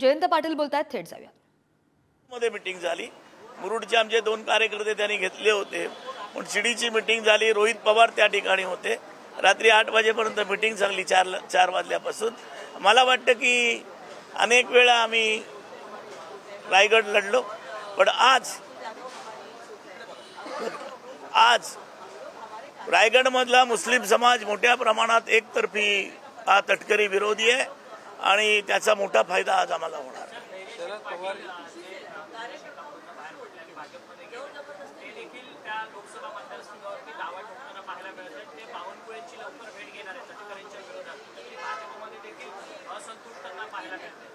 जयंत पाटील बोलतायत थेट जाऊया. मध्ये मिटिंग झाली. मुरुडचे आमचे दोन कार्यकर्ते त्यांनी घेतले होते. पण शिडीची मिटिंग झाली. रोहित पवार त्या ठिकाणी होते. रात्री आठ वाजेपर्यंत मिटिंग चांगली चार चार वाजल्यापासून. मला वाटतं की अनेक वेळा आम्ही रायगड लढलो. पण आज आज रायगडमधला मुस्लिम समाज मोठ्या प्रमाणात एकतर्फी हा तटकरी विरोधी आहे. आणि त्याचा मोठा फायदा आज आम्हाला होणार.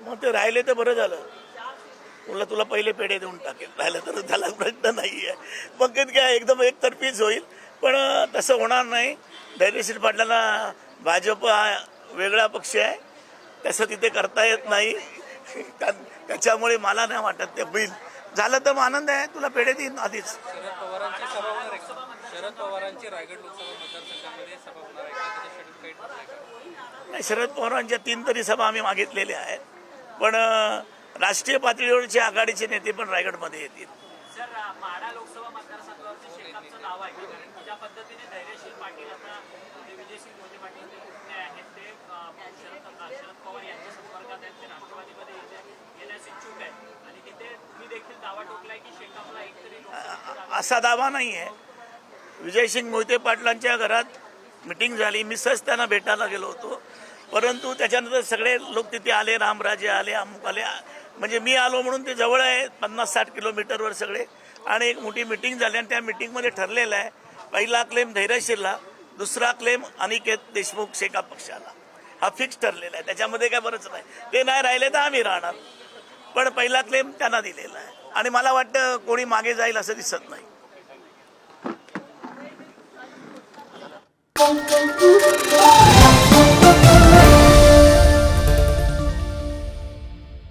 मग ते राहिले तर बरं झालं. तुला तुला पहिले पेढे देऊन टाकेल राहिलं तर त्याला प्रश्न नाही आहे मग काय एकदम एकतर्फीच होईल. पण तसं होणार नाही. धैर्यशील पाटलांना भाजप हा वेगळा पक्ष आहे. तसं तिथे करता येत नाही. त्या- त्याच्यामुळे मला नाही वाटत ते होईल. झालं तर मग आनंद आहे. तुला पेढे देईन आधीच. शरद पवारांची सभा होणार आहे का? शरद पवारांची रायगड लोकसभा मतदारसंघामध्ये सभा होणार आहे का? त्याचं शेड्यूल काही ठरलंय का? नाही, शरद पवारांच्या तीन तरी सभा आम्ही मागितलेल्या आहेत. पण राष्ट्रीय पातळीवरचे आघाडीचे नेते पण रायगडमध्ये येतील. सर माडा लोकसभा मतदारसंघावरती शेकापचा दावा आहे. कारण ज्या पद्धतीने धैर्यशील पाटील आता जे विजयसिंग मोहिते पाटील ते कुठले आहेत ते अं, शरद शरद पवार यांच्या संपर्कात आहेत ते राष्ट्रवादीमध्ये येते- येण्यास इच्छुक आहेत आणि तिथे तुम्ही देखील दावा ठोकलाय की शेकापला एकतरी लोकसभेची असा दावा नाही आहे विजयसिंग मोहिते पाटलांच्या घरात मिटिंग झाली. मी सहज त्यांना भेटायला गेलो होतो. परंतु त्याच्यानंतर सगळे लोक तिथे आले. रामराजे आले अमुक आले. म्हणजे मी आलो म्हणून ते जवळ आहे. पन्नास साठ किलोमीटरवर सगळे. आणि एक मोठी मिटिंग झाली आणि त्या मिटिंगमध्ये ठरलेलं आहे पहिला क्लेम धैर्यशीलला दुसरा क्लेम अनिकेत देशमुख शेका पक्षाला. हा फिक्स ठरलेला आहे. त्याच्यामध्ये काय बरंच नाही. ते नाही राहिले तर आम्ही राहणार. पण पहिला क्लेम त्यांना दिलेला आहे. आणि मला वाटतं कोणी मागे जाईल असं दिसत नाही.